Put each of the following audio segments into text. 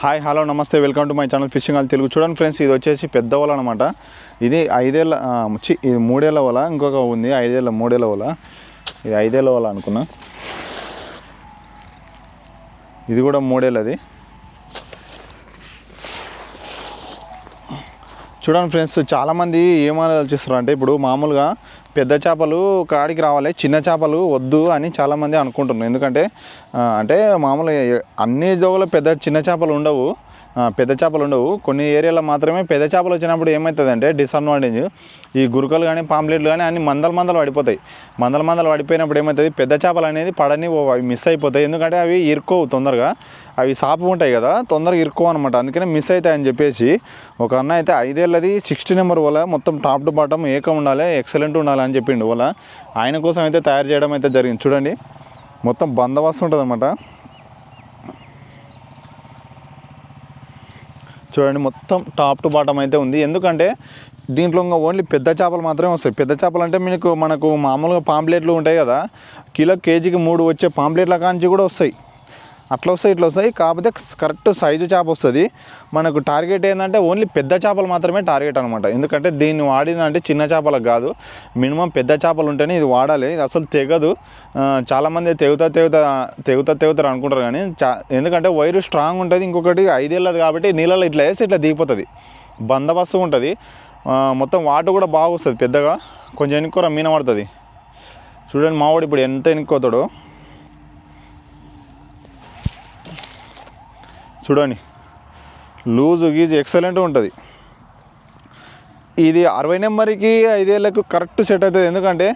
Hi hello namaste welcome to my channel fishing all Telugu. చూడండి friends ఇది వచ్చేసి పెద్ద వల అనమాట ఇది ఐదేళ్ళ చి ఇది మూడేళ్ళ వల ఇంకొక ఉంది ఐదేళ్ళ మూడేళ్ళ వల. ఇది ఐదేళ్ళ వల అనుకున్నా. ఇది కూడా మూడేళ్ళది. చూడండి ఫ్రెండ్స్ చాలామంది ఏం ఆలోచిస్తారు అంటే ఇప్పుడు మామూలుగా పెద్ద చేపలు కాడికి రావాలి చిన్న చేపలు వద్దు అని చాలామంది అనుకుంటున్నారు. ఎందుకంటే అంటే మామూలుగా అన్ని జోగులో పెద్ద చిన్న చేపలు ఉండవు. పెద్ద చేపలు ఉండవు. కొన్ని ఏరియాలో మాత్రమే పెద్ద చేపలు వచ్చినప్పుడు ఏమవుతుంది అంటే డిసడ్వాంటేజ్ ఈ గురుకలు కానీ పాంప్లెట్లు కానీ అన్ని మందల మందలు పడిపోతాయి. మందల మందలు పడిపోయినప్పుడు ఏమవుతుంది పెద్ద చేపలు అనేది పడని అవి మిస్ అయిపోతాయి. ఎందుకంటే అవి ఇరుకోవు తొందరగా. అవి సాపు ఉంటాయి కదా తొందరగా ఇరుకోవు అనమాట అందుకనే మిస్ అవుతాయి అని చెప్పేసి ఒక అన్న అయితే ఐదేళ్ళది సిక్స్టీ నెంబర్ వల్ల మొత్తం టాప్ టు బాటమ్ ఏకం ఉండాలి ఎక్సలెంట్ ఉండాలి అని చెప్పిండు వల్ల ఆయన కోసం అయితే తయారు చేయడం అయితే జరిగింది. చూడండి. మొత్తం బందోబస్తు ఉంటుంది అనమాట చూడండి మొత్తం టాప్ టు బాటం అయితే ఉంది. ఎందుకంటే దీంట్లో ఇంకా ఓన్లీ పెద్ద చేపలు మాత్రమే వస్తాయి. పెద్ద చేపలు అంటే మీకు మనకు మామూలుగా పాంప్లెట్లు ఉంటాయి కదా కిలో కేజీకి మూడు వచ్చే పాంప్లెట్ల కాంచి కూడా వస్తాయి. అట్లా వస్తాయి ఇట్లా వస్తాయి. కాకపోతే కరెక్ట్ సైజు చేప వస్తుంది. మనకు టార్గెట్ ఏంటంటే ఓన్లీ పెద్ద చేపలు మాత్రమే టార్గెట్ అనమాట ఎందుకంటే దీన్ని వాడిందంటే చిన్న చేపలకు కాదు. మినిమం పెద్ద చేపలు ఉంటేనే ఇది వాడాలి. ఇది అసలు తెగదు. చాలామంది తెగుతా తెగుతా తెగుతా తెగుతారు అనుకుంటారు కానీ చా ఎందుకంటే వైరు స్ట్రాంగ్ ఉంటుంది. ఇంకొకటి ఐదేళ్ళది కాబట్టి నీళ్ళలో ఇట్లా వేసి ఇట్లా దిగిపోతుంది. బందోబస్తు ఉంటుంది. మొత్తం వాటర్ కూడా బాగా వస్తుంది పెద్దగా. కొంచెం ఎన్నుకోరా మీన పడుతుంది. చూడండి మావాడు ఇప్పుడు ఎంత ఎన్నుకోతాడో చూడండి. లూజు గీజు ఎక్సలెంట్ ఉంటుంది. ఇది అరవై నెంబర్కి ఐదేళ్ళకు కరెక్ట్ సెట్ అవుతుంది. ఎందుకంటే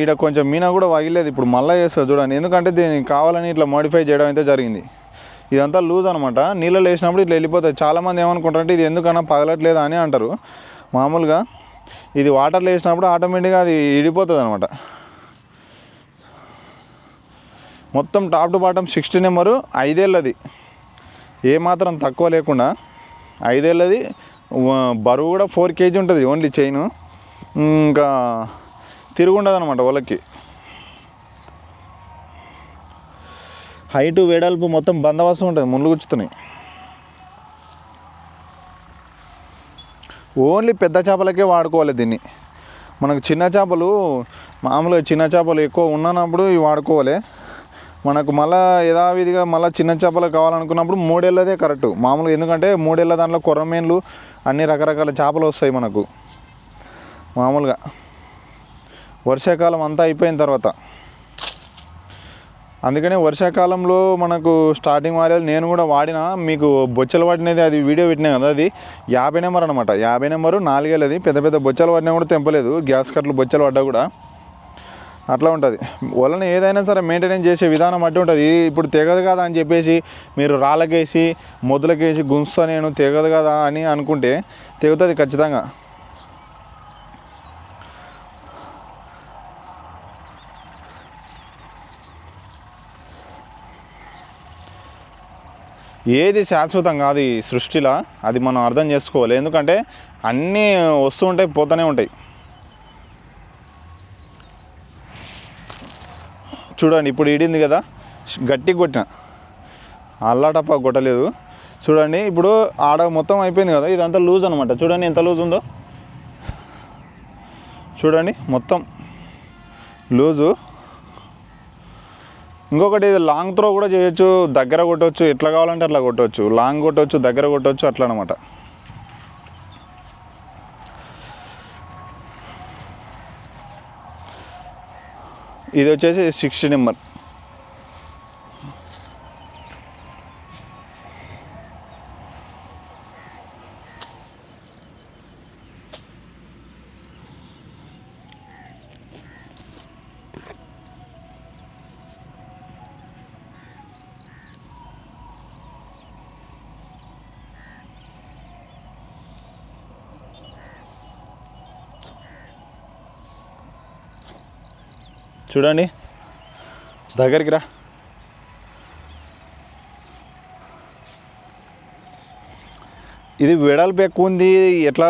ఈడ కొంచెం మీనా కూడా వగిలేదు. ఇప్పుడు మళ్ళీ చేస్తుంది చూడండి. ఎందుకంటే దీనికి కావాలని ఇట్లా మోడిఫై చేయడం అయితే జరిగింది. ఇదంతా లూజ్ అనమాట నీళ్ళలో వేసినప్పుడు ఇట్లా వెళ్ళిపోతుంది చాలామంది ఏమనుకుంటారంటే ఇది ఎందుకన్నా పగలట్లేదు అని అంటారు. మామూలుగా ఇది వాటర్లో వేసినప్పుడు ఆటోమేటిక్గా అది ఇడిపోతుంది అనమాట మొత్తం top to bottom sixty number ఐదేళ్ళది. ఏమాత్రం తక్కువ లేకుండా ఐదేళ్ళది బరువు కూడా ఫోర్ కేజీ ఉంటుంది ఓన్లీ చైన్. ఇంకా తిరుగుండదు అనమాట వాళ్ళకి. హైటు వెడల్పు మొత్తం బందవాసం ఉంటుంది ముళ్ళు గుచ్చుతున్నాయి. ఓన్లీ పెద్ద చేపలకే వాడుకోవాలి దీన్ని. మనకు చిన్న చేపలు మామూలుగా చిన్న చేపలు ఎక్కువ ఉన్నప్పుడు ఇవి వాడుకోవాలి. మనకు మళ్ళీ యథావిధిగా మళ్ళీ చిన్న చేపలు కావాలనుకున్నప్పుడు మూడేళ్ళదే కరెక్ట్. మామూలుగా ఎందుకంటే మూడేళ్ళ దాంట్లో కొరమేన్లు అన్ని రకరకాల చేపలు వస్తాయి మనకు. మామూలుగా. వర్షాకాలం అంతా అయిపోయిన తర్వాత. అందుకనే వర్షాకాలంలో మనకు స్టార్టింగ్ వాడాలి నేను కూడా వాడిన మీకు బొచ్చలు పడినది అది వీడియో పెట్టినా కదా అది? యాభై నెంబర్ అనమాట యాభై నెంబరు నాలుగేళ్ళది. పెద్ద పెద్ద బొచ్చలు పడినా కూడా తెంపలేదు. గ్యాస్ కట్లు బొచ్చలు పడ్డా కూడా. అట్లా ఉంటుంది. వలన ఏదైనా సరే మెయింటెనెన్స్ చేసే విధానం అట్టి ఉంటుంది. ఇది ఇప్పుడు తెగదు కదా అని చెప్పేసి మీరు రాళ్ళకేసి మొదలకేసి గుంస్తా నేను తెగదు కదా అని అనుకుంటే తెగుతుంది ఖచ్చితంగా. ఏది శాశ్వతం కాదు ఈ సృష్టిలో అది మనం అర్థం చేసుకోవాలి. ఎందుకంటే అన్నీ వస్తూ ఉంటాయి పోతూనే ఉంటాయి. చూడండి ఇప్పుడు ఇడింది కదా గట్టిగా కొట్టిన. అల్లాటప్ప కొట్టలేదు. చూడండి ఇప్పుడు ఆడ మొత్తం అయిపోయింది కదా ఇదంతా లూజ్ అనమాట చూడండి ఎంత లూజ్ ఉందో. చూడండి మొత్తం లూజు. ఇంకొకటి ఇది లాంగ్ త్రో కూడా చేయొచ్చు దగ్గర కొట్టవచ్చు ఎట్లా కావాలంటే అట్లా కొట్టవచ్చు లాంగ్ కొట్టవచ్చు దగ్గర కొట్టవచ్చు అట్లా అనమాట ఇది వచ్చేసి సిక్స్టీ నెంబర్. చూడండి. దగ్గరికి రా. ఇది వెడల్పు ఎక్కువ ఉంది ఎట్లా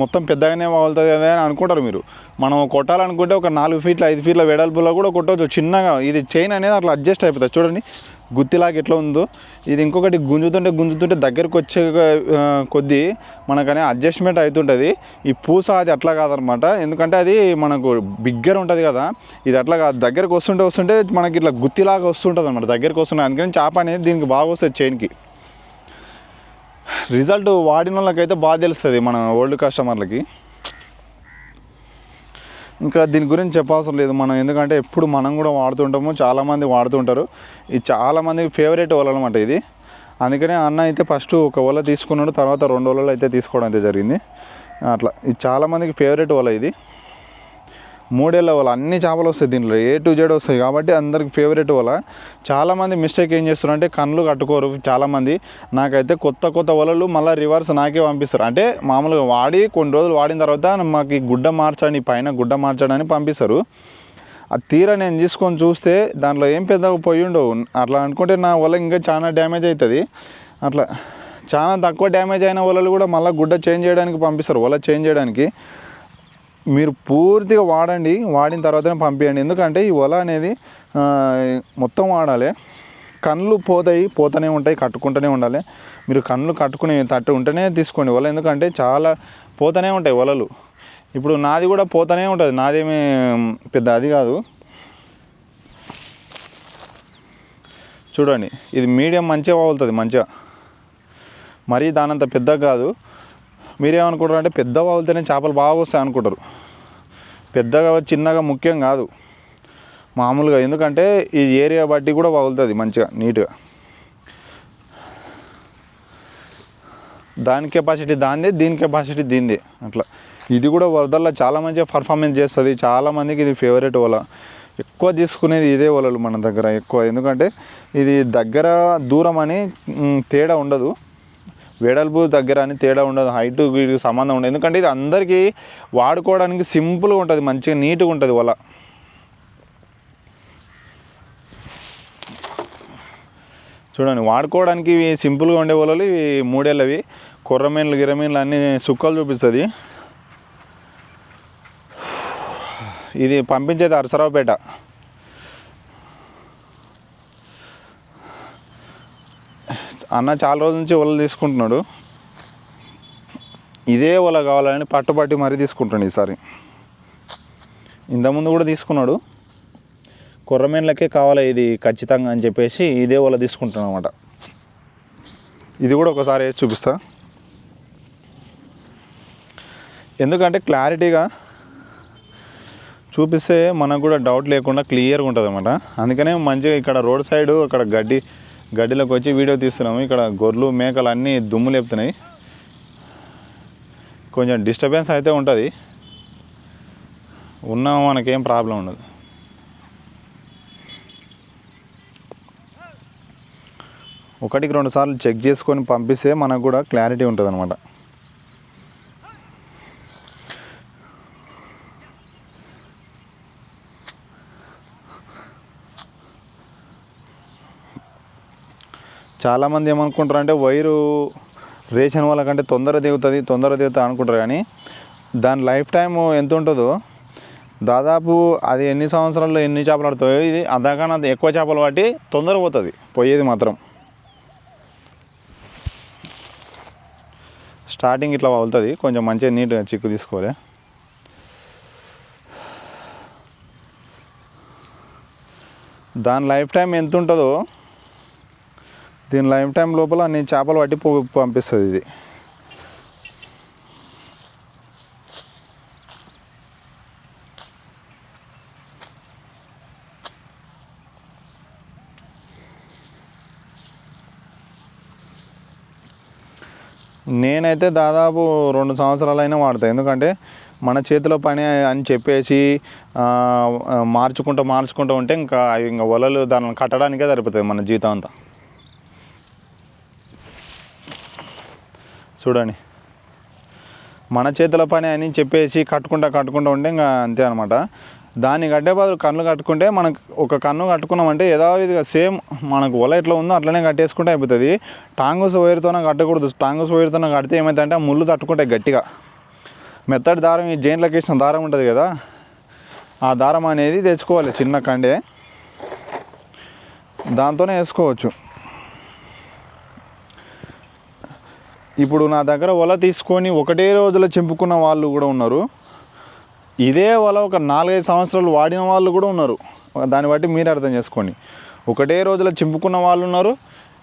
మొత్తం పెద్దగానే వాగుతుంది కదా అని అనుకుంటారు మీరు. మనం కొట్టాలనుకుంటే ఒక నాలుగు ఫీట్ల ఐదు ఫీట్ల వెడల్పులో కూడా కొట్టవచ్చు. చిన్నగా ఇది చైన్ అనేది అట్లా అడ్జస్ట్ అయిపోతుంది. చూడండి. గుత్తిలాగా ఎట్లా ఉందో. ఇది ఇంకొకటి గుంజుతుంటే గుంజుతుంటే దగ్గరకు వచ్చే కొద్దీ మనకనే అడ్జస్ట్మెంట్ అవుతుంటుంది ఈ పూస అది అట్లా కాదనమాట. ఎందుకంటే అది మనకు బిగ్గర్ ఉంటుంది కదా. ఇది అట్లా కాదు. దగ్గరకు వస్తుంటే వస్తుంటే మనకి ఇట్లా గుత్తిలాగా వస్తుంటుంది అనమాట దగ్గరకు వస్తుంటుంది అందుకని చేప అనేది దీనికి బాగా వస్తుంది చైన్కి రిజల్ట్ వాడిన వాళ్ళకైతే బాగా తెలుస్తుంది మన ఓల్డ్ కస్టమర్లకి ఇంకా దీని గురించి చెప్పవసరం లేదు. మనం ఎందుకంటే ఎప్పుడు మనం కూడా వాడుతుంటాము చాలామంది వాడుతుంటారు ఇది చాలామందికి ఫేవరెట్ ఓల అనమాట ఇది. అందుకనే అన్న అయితే ఫస్ట్ ఒక వల తీసుకున్నాడు. తర్వాత రెండు ఓలలో అయితే తీసుకోవడం అయితే జరిగింది. అట్లా. ఇది చాలామందికి ఫేవరెట్ వల ఇది. మూడేళ్ళ వల్ల అన్ని చేపలు వస్తాయి దీంట్లో. ఏ టు జెడ్ వస్తాయి కాబట్టి అందరికి ఫేవరెట్ వల. చాలామంది మిస్టేక్ ఏం చేస్తారు అంటే కళ్ళు కట్టుకోరు చాలామంది నాకైతే కొత్త కొత్త వలలు మళ్ళీ రివర్స్ నాకే పంపిస్తారు. అంటే మామూలుగా వాడి కొన్ని రోజులు వాడిన తర్వాత మాకు ఈ గుడ్డ మార్చండి పైన గుడ్డ మార్చడానికి పంపిస్తారు. అది తీరా నేను తీసుకొని చూస్తే దాంట్లో ఏం పెద్ద పోయి ఉండవు. అట్లా అనుకుంటే నా వల ఇంకా చాలా డ్యామేజ్ అవుతుంది అట్లా చాలా తక్కువ డ్యామేజ్ అయిన వలలు కూడా మళ్ళీ గుడ్డ చేంజ్ చేయడానికి పంపిస్తారు. వల చేంజ్ చేయడానికి. మీరు పూర్తిగా వాడండి వాడిన తర్వాతనే పంపించండి ఎందుకంటే ఈ వల అనేది మొత్తం వాడాలి. కళ్ళు పోతాయి పోతూనే ఉంటాయి కట్టుకుంటూనే ఉండాలి. మీరు కళ్ళు కట్టుకుని తట్టు ఉంటేనే తీసుకోండి. వల ఎందుకంటే చాలా పోతూనే ఉంటాయి వలలు ఇప్పుడు నాది కూడా పోతూనే ఉంటుంది. నాదేమీ పెద్ద అది కాదు. చూడండి. ఇది మీడియం మంచిగా వాగుతుంది మంచిగా. మరీ దానంత పెద్దగా కాదు. మీరేమనుకుంటారు అంటే పెద్ద వాగులుతేనే చేపలు బాగా వస్తాయి అనుకుంటారు. పెద్దగా చిన్నగా ముఖ్యం కాదు. మామూలుగా ఎందుకంటే ఈ ఏరియా బట్టి కూడా వగులుతుంది మంచిగా నీట్గా. దాని కెపాసిటీ దాందే దీని కెపాసిటీ దీందే అట్లా. ఇది కూడా వరదల్లో చాలా మంచిగా పర్ఫార్మెన్స్ చేస్తుంది. చాలా మందికి ఇది ఫేవరెట్ వల. ఎక్కువ తీసుకునేది ఇదే వలలు మన దగ్గర ఎక్కువ. ఎందుకంటే ఇది దగ్గర దూరం అని తేడా ఉండదు. వెడల్పు దగ్గర అని తేడా ఉండదు హైట్ వీటికి సంబంధం ఉండదు. ఎందుకంటే ఇది అందరికీ వాడుకోవడానికి సింపుల్గా ఉంటుంది మంచిగా నీట్గా ఉంటుంది వల. చూడండి వాడుకోవడానికి ఇవి సింపుల్గా ఉండే వలలు ఇవి మూడేళ్ళవి. కొర్రమీన్లు గిరమీన్లు అన్నీ సుక్కలు చూపిస్తుంది. ఇది పంపించేది అరసరావుపేట. అన్న చాలా రోజుల నుంచి వలలు తీసుకుంటున్నాడు. ఇదే వల కావాలని పట్టుబట్టి మరీ తీసుకుంటాడు ఈసారి. ఇంతకుముందు కూడా తీసుకున్నాడు. కొర్రమీన్లకే కావాలి ఇది ఖచ్చితంగా అని చెప్పేసి ఇదే వల తీసుకుంటాను అనమాట ఇది కూడా ఒకసారి చూపిస్తా. ఎందుకంటే క్లారిటీగా చూపిస్తే మనకు కూడా డౌట్ లేకుండా క్లియర్గా ఉంటుంది అనమాట అందుకనే మంచిగా ఇక్కడ రోడ్ సైడ్ అక్కడ గడ్డి గడ్డిలోకి వచ్చి వీడియో తీస్తున్నాము. ఇక్కడ గొర్రెలు మేకలు అన్నీ దుమ్ము లేపుతున్నాయి. కొంచెం డిస్టర్బెన్స్ అయితే ఉంటుంది. ఉన్నా మనకేం ప్రాబ్లం ఉండదు. ఒకటికి రెండు సార్లు చెక్ చేసుకొని పంపిస్తే మనకు కూడా క్లారిటీ ఉంటుంది అనమాట చాలామంది ఏమనుకుంటారు అంటే వైరు రేషన్ వాళ్ళకంటే తొందర దిగుతుంది తొందర దిగుతుంది అనుకుంటారు కానీ దాని లైఫ్ టైం ఎంత ఉంటుందో దాదాపు అది ఎన్ని సంవత్సరాల్లో ఎన్ని చేపలు ఆడుతాయో ఇది అంతకన్నా ఎక్కువ చేపలు పట్టి తొందర పోతుంది పోయేది మాత్రం. స్టార్టింగ్ ఇట్లా వదులుతుంది కొంచెం మంచిగా నీట్గా చిక్కు తీసుకోవాలి. దాని లైఫ్ టైం ఎంత ఉంటుందో దీని లైఫ్ టైం లోపల నేను చేపలు పట్టి పంపిస్తుంది ఇది. నేనైతే దాదాపు రెండు సంవత్సరాలైనా వాడతాను ఎందుకంటే మన చేతిలో పని అని చెప్పేసి మార్చుకుంటూ మార్చుకుంటూ ఉంటే ఇంకా ఇంకా వలలు దాన్ని కట్టడానికే సరిపోతుంది మన జీవితం అంతా. చూడండి. మన చేతుల పని అని చెప్పేసి కట్టుకుంటా కట్టుకుంటా ఉంటే ఇంకా అంతే అనమాట దాన్ని కట్టే బదులు కన్ను కట్టుకుంటే మనకు ఒక కన్ను కట్టుకున్నామంటే యథావిధిగా సేమ్ మనకు వల ఎట్లా ఉందో అట్లనే కట్టేసుకుంటే అయిపోతుంది. టాంగుస్ వైర్తోనే కట్టకూడదు. టాంగుస్ వైర్తోనే కడితే ఏమవుతుందంటే ఆ ముళ్ళు తట్టుకుంటాయి గట్టిగా. మెత్తడి దారం ఈ జైన్లోకి వేసిన దారం ఉంటుంది కదా ఆ దారం అనేది తెచ్చుకోవాలి చిన్న కండే. దాంతోనే వేసుకోవచ్చు. ఇప్పుడు నా దగ్గర వల తీసుకొని ఒకటే రోజులో చెంపుకున్న వాళ్ళు కూడా ఉన్నారు. ఇదే వల ఒక నాలుగైదు సంవత్సరాలు వాడిన వాళ్ళు కూడా ఉన్నారు. దాన్ని బట్టి మీరు అర్థం చేసుకోండి. ఒకటే రోజులో చింపుకున్న వాళ్ళు ఉన్నారు.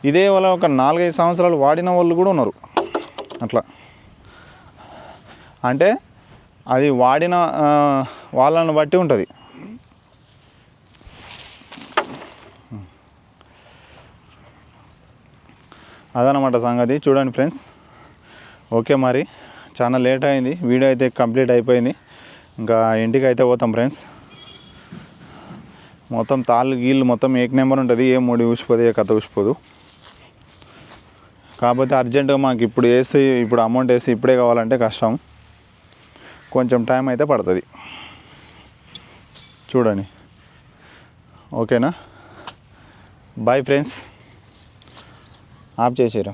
ఇదే వల ఒక నాలుగైదు సంవత్సరాలు వాడిన వాళ్ళు కూడా ఉన్నారు. అట్లా. అంటే అది వాడిన వాళ్ళని బట్టి ఉంటుంది. అదనమాట సంగతి. చూడండి ఫ్రెండ్స్. ఓకే మరి. చాలా లేట్ అయింది. వీడియో అయితే కంప్లీట్ అయిపోయింది. ఇంకా ఇంటికి అయితే పోతాం ఫ్రెండ్స్. మొత్తం తాళ్ళు గీళ్ళు మొత్తం ఏక్ నెంబర్ ఉంటుంది. ఏ మూడు ఊసిపోదు ఏ కథ ఊసిపోదు. కాకపోతే అర్జెంటుగా మాకు ఇప్పుడు వేస్తే ఇప్పుడు అమౌంట్ వేసి ఇప్పుడే కావాలంటే కష్టం. కొంచెం టైం అయితే పడుతుంది. చూడండి. ఓకేనా? Bye friends. ఆఫ్ చేసారు